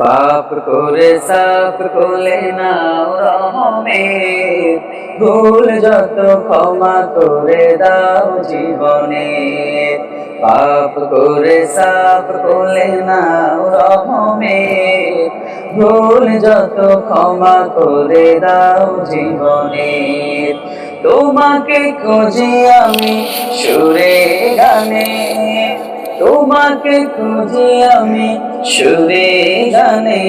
পাপ করে সাপ করলে নাও রহমে। ভুল যত ক্ষমা করে দাও জীবনে। পাপ করে সাপ করলে নাও রহমে। ভুল যত ক্ষমা করে দাও জীবনে। তোমাকে খুঁজি আমি সুরে গানে। তোমাকে খুঁজি আমি সুরে গানে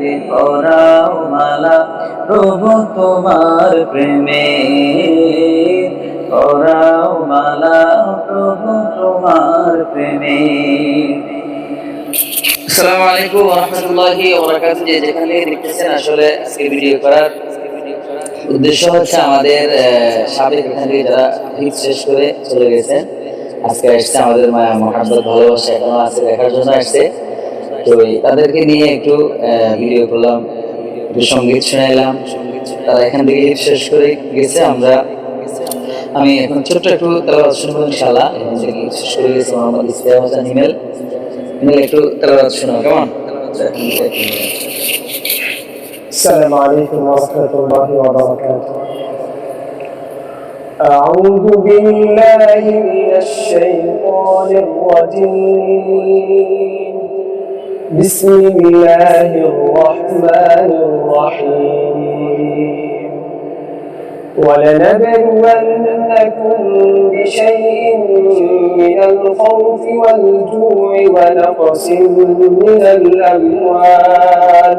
রে পরাও মালা। প্রভু তোমার প্রেমে পরাও মালা। প্রভু তোমার প্রেমে। আসসালামু আলাইকুম রাহমাতুল্লাহি যে যেখানে দেখতেছেন আসলে আজকে ভিডিও করার উদ্দেশ্য হচ্ছে আমাদের সাবেক এখান থেকে যারা শেষ করে চলে গেছেন। আজকে আসছে আমাদের মায়া মহাব্বত ভালোবাসা এখনো আছে দেখার জন্য আসছে তো এই তাদেরকে নিয়ে একটু আহ, ভিডিও করলাম একটু সঙ্গীত শোনাইলাম তারা এখান থেকে হিট শেষ করে গেছে আমরা আমি এখন ছোট্ট একটু তেলাবাদ শুনবো ইনশাআল্লাহ এখান থেকে হিট শেষ করে গেছে মোহাম্মদ ইসলাম হাসান হিমেল হিমেল একটু তেলাবাদ শোনাও কেমন السلام عليكم ورحمة الله وبركاته أعوذ بالله من الشيطان الرجيم. بسم الله الرحمن الرحيم. ولنبلونكم بشيء من الخوف والجوع ونقص من الأموال.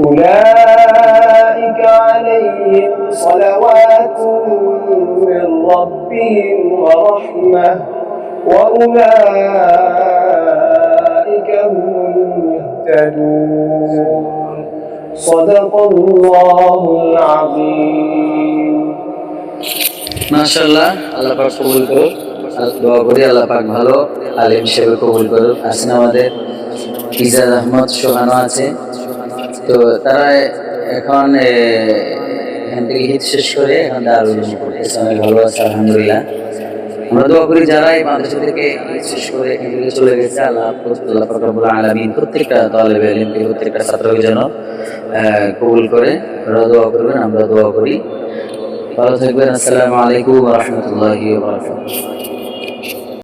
أولئك عليهم صلوات من ربهم ورحمة وأولئك هم المهتدون صدق الله العظيم মাশাআল্লাহ আল্লাহ পাক কবুল করুন আর দোয়া করি আল্লাহ পাক ভালো আলিম হিসেবে কবুল করুন আছেন আমাদের ইজাজ আহমদ সোহানো আছে তো তারা এখন এখান থেকে হিট শেষ করে এখন দারুল করতেছে। অনেক ভালো আছে, আলহামদুলিল্লাহ। আমরা দোয়া করি যারা এই মাদ্রাসা থেকে শেষ করে এখান থেকে চলে গেছে, আল্লাহ আল্লাহ আলামিন প্রত্যেকটা ইলমকে প্রত্যেকটা ছাত্রকে যেন কবুল করে। ওরা দোয়া করবেন, আমরা দোয়া করি। ভালো থাকবেন, আসসালামু আলাইকুম রহমতুল্লাহি